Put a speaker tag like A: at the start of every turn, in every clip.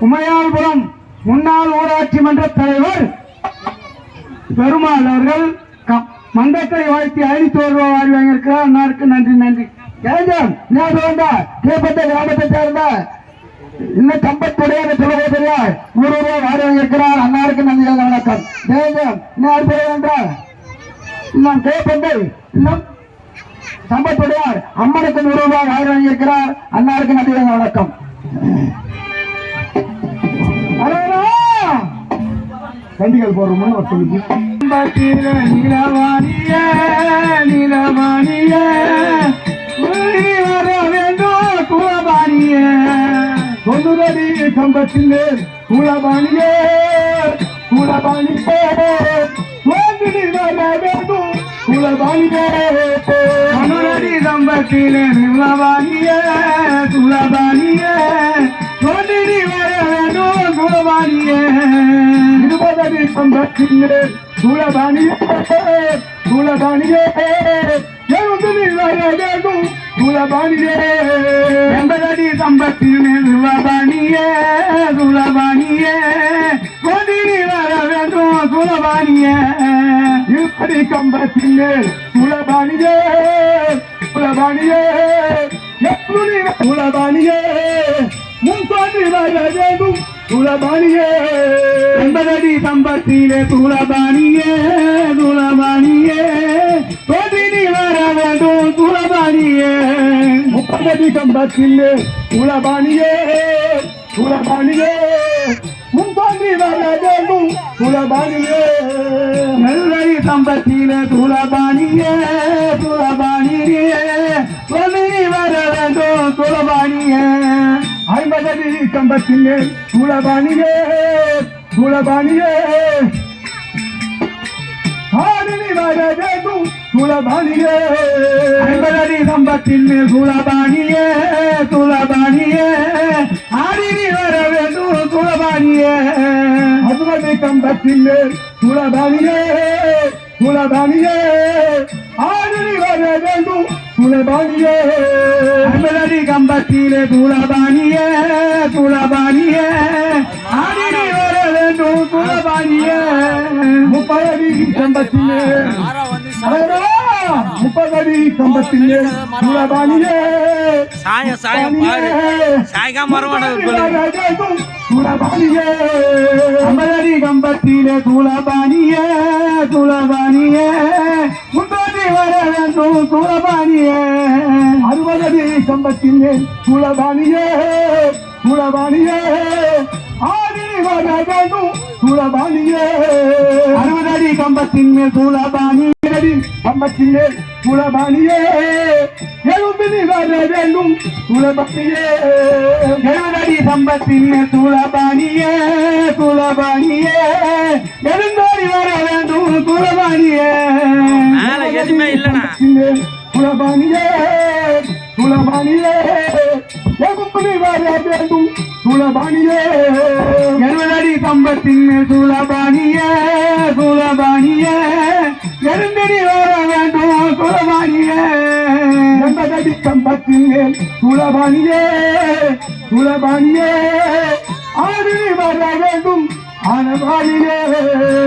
A: உமையாள்புரம் முன்னாள் ஊராட்சி மன்ற தலைவர் பெருமாள் அவர்கள் க- வாழ்த்தி ஐநூத்தி ஒரு ரூபாய் வாரி வாங்கியிருக்கிறார்? அண்ணாருக்கு நன்றி நன்றி. ஜெயஞ்சம் ஞாபகம் வந்தா கீழ்பட்ட கிராமத்தை சேர்ந்த. இன்னும் சம்பத்துடைய துலகத்தில் நூறு ரூபாய் வாரி வாங்கியிருக்கிறார்? அண்ணாருக்கு நன்றி வணக்கம். ஜெயஞ்சம் இன்னும் பேர் என்றால் இன்னும் கேப்பந்தை இன்னும் சம்பத்துடையார் அம்மனுக்கு நூறு ரூபாய் வாரி வாங்கியிருக்கிறார்? அண்ணாருக்கு நன்றி வணக்கம். கண்டிகள் போடுற முன்ன சொல்லுங்க பத்திர நிலவாணிய நிலவாணிய வர வேண்டும் குலபாணிய தொண்ணூறடி கம்பத்திலே குலபாணிய குலபாணிய தோன்றி வர வேண்டும் குலபாணிய தொண்ணூறடி கம்பத்திலே நிலவாணிய குலபாணிய கம்பத்திலே குலபாணிய குலபாணிய எழுந்து வர வேண்டும் குலபாணிய எண்பதடி கம்பத்திலே குலபாணிய குலபாணிய கொதிரி வர வேண்டும் குலபாணிய இப்படி கம்பத்திலே குலபாணிய குலபாணிய எப்படி குலபாணிய முன் தோன்றி வர வேண்டும் குலபாணியே எண்பதடி சம்பத்திலே துளபாணியே துளபாணியே. கோதினி வர வேண்டும் துளபாணியே. முப்பதடி சம்பத்திலே துளபாணியே துளபாணியே. முன் வர வேண்டும் துளபாணியே. நெல்லடி சம்பத்திலே துளபாணியே துளபாணியே. கோதினி வர வேண்டும் துளபாணியே. ஐம்பதடி கம்பத்திலே துளபாணியே. குலபாணியே ஆடினி வர வேண்டும் குலபாணியே ஐம்பதடி கம்பத்திலே குலபாணியே குலபாணியே ஆடினி வர வேண்டும் குலபாணியே அறுபது கம்பத்திலே குலபாணியே குலபாணியே ஆடினி வர வேண்டும் குலபாணியே ஐம்பதடி குலபாணியே முப்பதடி கம்பத்திலே. முப்பதடி கம்பத்திலே குலபாணியே
B: சாய சாய பாரு. சாயகா மரவானது
A: அமரடி கம்பத்திலே குலபாணியே குலபாணியே முன்னோடி வர வேண்டும் குலபாணியே அறுபதடி கம்பத்திலே குலபாணியே குலபாணியே வர வேண்டும் குலபாணியே அறுபதடி கம்பத்தின் மேல் குலபாணியடி கம்பத்தின் மேல் குலபாணியே எழுபதி வர வேண்டும் குலபாணியே எழுபதடி கம்பத்தின் மேல் குலபாணியே குலபாணியே எழுந்தோடி வர வேண்டும்
B: மேல எதுவுமே இல்லைண்ணா.
A: குலபாணியே குலபாணியே எகும்புலி வர வேண்டும் குலபாணியே கம்பத்தின் மேல் குலபாணியே குலபாணியே எழுந்தடி வர வேண்டும் குலபாணியே எண்பதடி கம்பத்தின் மேல் குலபாணியே குலபாணியே ஆடி வர வேண்டும் ஆனபாணியே.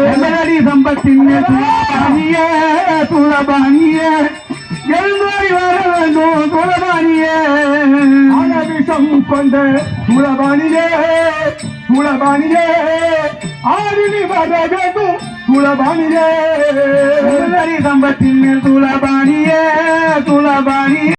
A: எண்பதடி கம்பத்தின் மேல் குலபாணியே குலபாணியே எழுந்தோடி வர வேண்டும் குலபாணியே ஆனவிஷம் கொண்ட குலபாணியே குலபாணியே ஆடினி வர வேண்டும். குலபாணியே சம்பத்தின் மேல் குலபாணியே குலபாணியே